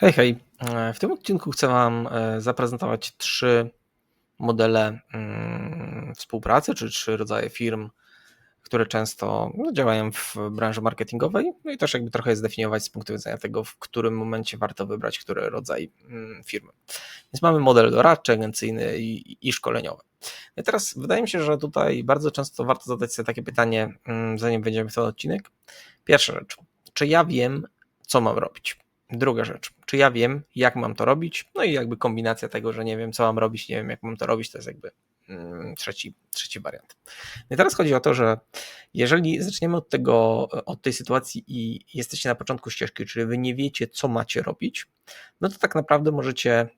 Hej, hej. E, w tym odcinku chcę Wam e, zaprezentować trzy modele mm, współpracy, czy trzy rodzaje firm, które często no, działają w branży marketingowej, no i też jakby trochę zdefiniować z punktu widzenia tego, w którym momencie warto wybrać który rodzaj mm, firmy. Więc mamy model doradczy, agencyjny i, szkoleniowy. No I teraz wydaje mi się, że tutaj bardzo często warto zadać sobie takie pytanie, mm, zanim wejdziemy w ten odcinek. Pierwsza rzecz, czy ja wiem, co mam robić? Druga rzecz, czy ja wiem, jak mam to robić? No i jakby kombinacja tego, że nie wiem, co mam robić, nie wiem, jak mam to robić, to jest jakby mm, trzeci, trzeci wariant. No i teraz chodzi o to, że jeżeli zaczniemy od tego, od tej sytuacji i jesteście na początku ścieżki, czyli wy nie wiecie, co macie robić, no to tak naprawdę możecie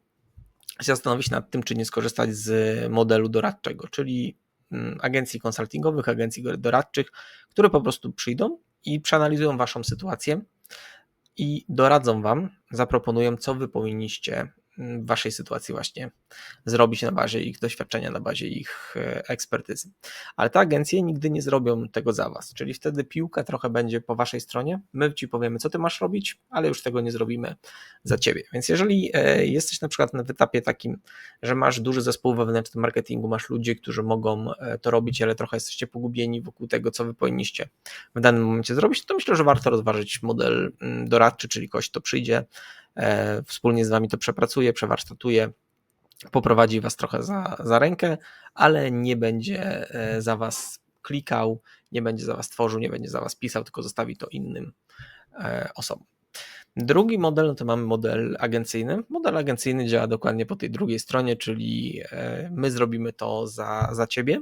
się zastanowić nad tym, czy nie skorzystać z modelu doradczego, czyli mm, agencji konsultingowych, agencji doradczych, które po prostu przyjdą i przeanalizują waszą sytuację, i doradzą Wam, zaproponują, co Wy powinniście waszej sytuacji właśnie zrobić na bazie ich doświadczenia, na bazie ich e, ekspertyzy. Ale te agencje nigdy nie zrobią tego za was, czyli wtedy piłka trochę będzie po waszej stronie. My ci powiemy, co ty masz robić, ale już tego nie zrobimy za ciebie. Więc jeżeli e, jesteś na przykład na etapie takim, że masz duży zespół wewnętrzny marketingu, masz ludzi, którzy mogą e, to robić, ale trochę jesteście pogubieni wokół tego, co wy powinniście w danym momencie zrobić, to myślę, że warto rozważyć model mm, doradczy, czyli ktoś, kto przyjdzie, wspólnie z Wami to przepracuje, przewarsztatuje, poprowadzi Was trochę za, za rękę, ale nie będzie e, za Was klikał, nie będzie za Was tworzył, nie będzie za Was pisał, tylko zostawi to innym e, osobom. Drugi model no to mamy model agencyjny. Model agencyjny działa dokładnie po tej drugiej stronie, czyli my zrobimy to za, za ciebie.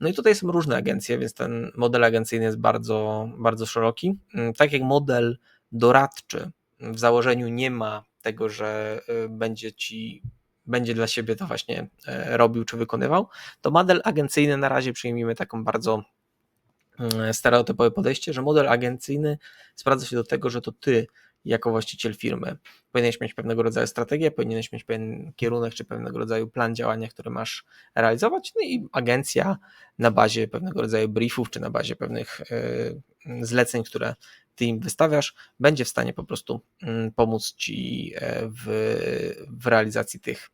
No i tutaj są różne agencje, więc ten model agencyjny jest bardzo, bardzo szeroki. Mm, tak jak model doradczy w założeniu nie ma tego, że y, będzie ci będzie dla siebie to właśnie e, robił czy wykonywał, to model agencyjny na razie przyjmijmy taką bardzo mm, stereotypowe podejście, że model agencyjny sprawdza się do tego, że to ty jako właściciel firmy powinieneś mieć pewnego rodzaju strategię, powinieneś mieć pewien kierunek czy pewnego rodzaju plan działania, który masz realizować, no i agencja na bazie pewnego rodzaju briefów czy na bazie pewnych e, zleceń, które ty im wystawiasz, będzie w stanie po prostu mm, pomóc ci e, w, w realizacji tych,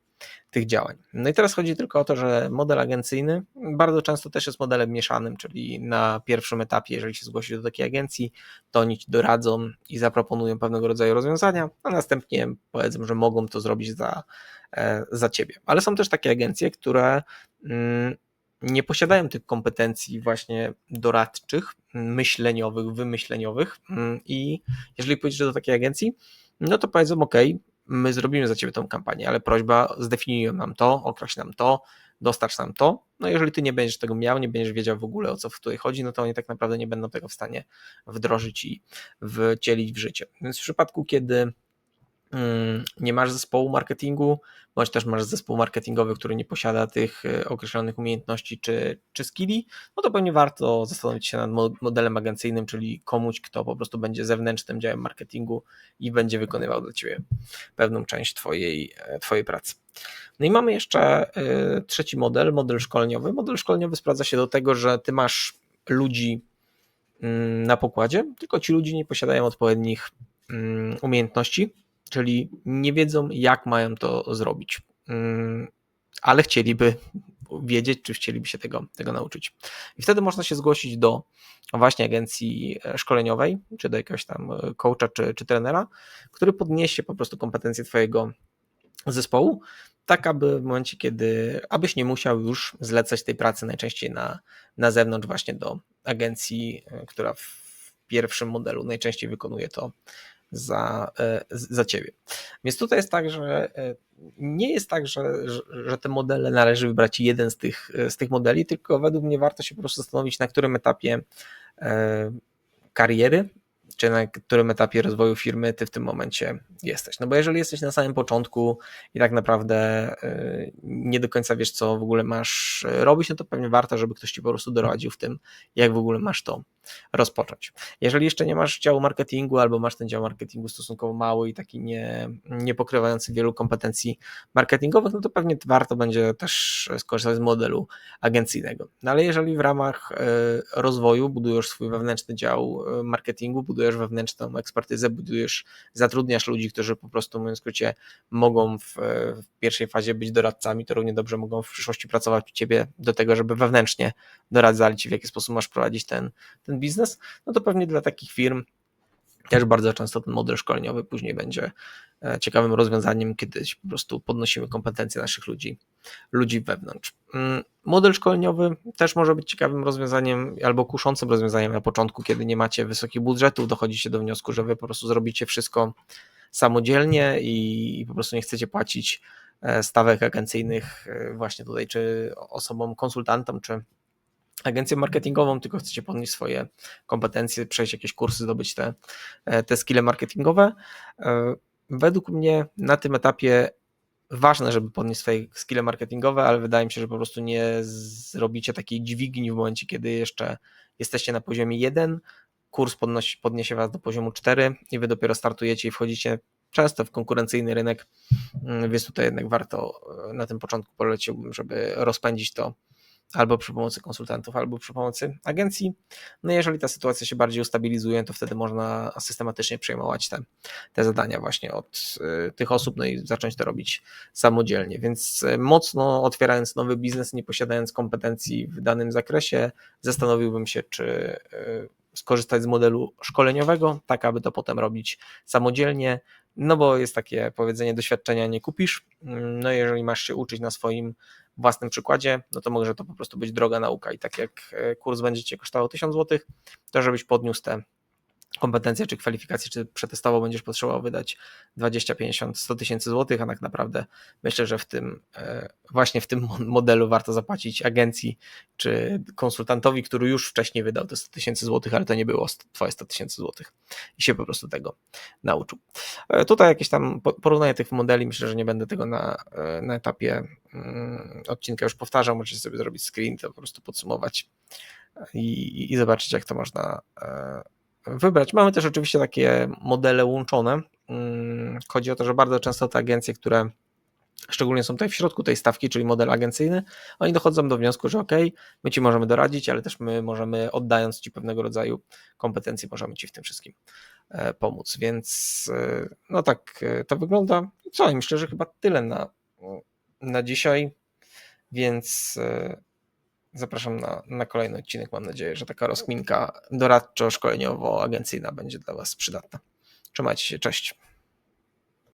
tych działań. No i teraz chodzi tylko o to, że model agencyjny bardzo często też jest modelem mieszanym, czyli na pierwszym etapie, jeżeli się zgłosisz do takiej agencji, to oni ci doradzą i zaproponują pewnego rodzaju rozwiązania, a następnie powiedzą, że mogą to zrobić za, e, za ciebie. Ale są też takie agencje, które mm, nie posiadają tych kompetencji właśnie doradczych, myśleniowych, wymyśleniowych mm, i jeżeli pójdziesz do takiej agencji, no to powiedzą ok, my zrobimy za ciebie tą kampanię, ale prośba zdefiniuj nam to, określ nam to, dostarcz nam to, no jeżeli ty nie będziesz tego miał, nie będziesz wiedział w ogóle o co w tutaj chodzi, no to oni tak naprawdę nie będą tego w stanie wdrożyć i wcielić w życie. Więc w przypadku, kiedy nie masz zespołu marketingu, bądź też masz zespół marketingowy, który nie posiada tych e, określonych umiejętności czy, czy skilli, no to pewnie warto zastanowić się nad modelem agencyjnym, czyli komuś, kto po prostu będzie zewnętrznym działem marketingu i będzie wykonywał dla Ciebie pewną część Twojej, e, twojej pracy. No i mamy jeszcze e, trzeci model, model szkoleniowy. Model szkoleniowy sprawdza się do tego, że Ty masz ludzi mm, na pokładzie, tylko ci ludzie nie posiadają odpowiednich mm, umiejętności, czyli nie wiedzą, jak mają to zrobić, mm, ale chcieliby wiedzieć, czy chcieliby się tego, tego nauczyć. I wtedy można się zgłosić do właśnie agencji e, szkoleniowej, czy do jakiegoś tam e, coacha, czy, czy trenera, który podniesie po prostu kompetencje Twojego zespołu, tak aby w momencie, kiedy, abyś nie musiał już zlecać tej pracy najczęściej na, na zewnątrz, właśnie do agencji, e, która w pierwszym modelu najczęściej wykonuje to za, e, za ciebie. Więc tutaj jest tak, że e, nie jest tak, że, że te modele należy wybrać jeden z tych, e, z tych modeli, tylko według mnie warto się po prostu zastanowić, na którym etapie kariery czy na którym etapie rozwoju firmy ty w tym momencie jesteś. No bo jeżeli jesteś na samym początku i tak naprawdę nie do końca wiesz, co w ogóle masz robić, no to pewnie warto, żeby ktoś ci po prostu doradził w tym, jak w ogóle masz to rozpocząć. Jeżeli jeszcze nie masz działu marketingu albo masz ten dział marketingu stosunkowo mały i taki nie, nie pokrywający wielu kompetencji marketingowych, no to pewnie warto będzie też skorzystać z modelu agencyjnego. No ale jeżeli w ramach y, rozwoju budujesz swój wewnętrzny dział y, marketingu, budujesz wewnętrzną ekspertyzę, budujesz, zatrudniasz ludzi, którzy po prostu, mówiąc skrócie, mogą w, w pierwszej fazie być doradcami, to równie dobrze mogą w przyszłości pracować u ciebie do tego, żeby wewnętrznie doradzali ci, w jaki sposób masz prowadzić ten, ten biznes, no to pewnie dla takich firm też bardzo często ten model szkoleniowy później będzie e, ciekawym rozwiązaniem, kiedy po prostu podnosimy kompetencje naszych ludzi, ludzi wewnątrz. Mm, model szkoleniowy też może być ciekawym rozwiązaniem albo kuszącym rozwiązaniem na początku, kiedy nie macie wysokich budżetów, dochodzicie do wniosku, że wy po prostu zrobicie wszystko samodzielnie i po prostu nie chcecie płacić e, stawek agencyjnych e, właśnie tutaj, czy osobom, konsultantom, czy agencję marketingową, tylko chcecie podnieść swoje kompetencje, przejść jakieś kursy, zdobyć te, e, te skille marketingowe. E, według mnie na tym etapie ważne, żeby podnieść swoje skille marketingowe, ale wydaje mi się, że po prostu nie zrobicie takiej dźwigni w momencie, kiedy jeszcze jesteście na poziomie 1, kurs podnosi, podniesie was do poziomu 4 i wy dopiero startujecie i wchodzicie często w konkurencyjny rynek, mm, więc tutaj jednak warto e, na tym początku poleciłbym, żeby rozpędzić to albo przy pomocy konsultantów, albo przy pomocy agencji. No jeżeli ta sytuacja się bardziej ustabilizuje, to wtedy można systematycznie przejmować te, te zadania właśnie od y, tych osób, no i zacząć to robić samodzielnie. Więc y, mocno otwierając nowy biznes, nie posiadając kompetencji w danym zakresie, zastanowiłbym się, czy y, skorzystać z modelu szkoleniowego, tak aby to potem robić samodzielnie, no bo jest takie powiedzenie, doświadczenia nie kupisz. No jeżeli masz się uczyć na swoim własnym przykładzie, no to może to po prostu być droga nauka i tak jak e, kurs będzie Cię kosztował 1000 zł, to żebyś podniósł te kompetencje czy kwalifikacje, czy przetestowo będziesz potrzebował wydać 20, 50, 100 tysięcy złotych, a tak naprawdę myślę, że w tym e, właśnie w tym modelu warto zapłacić agencji czy konsultantowi, który już wcześniej wydał te 100 tysięcy złotych, ale to nie było twoje 100 tysięcy złotych i się po prostu tego nauczył. E, tutaj jakieś tam porównanie tych modeli, myślę, że nie będę tego na, e, na etapie mm, odcinka już powtarzał, możecie sobie zrobić screen, to po prostu podsumować i, i zobaczyć, jak to można wybrać. Mamy też oczywiście takie modele łączone. Mm, chodzi o to, że bardzo często te agencje, które szczególnie są tutaj w środku tej stawki, czyli model agencyjny, oni dochodzą do wniosku, że ok, my ci możemy doradzić, ale też my możemy, oddając ci pewnego rodzaju kompetencje, możemy ci w tym wszystkim e, pomóc. Więc e, no tak e, to wygląda. Co, myślę, że chyba tyle na, na dzisiaj. Więc Zapraszam na, na kolejny odcinek. Mam nadzieję, że taka rozkminka doradczo-szkoleniowo-agencyjna będzie dla Was przydatna. Trzymajcie się, cześć.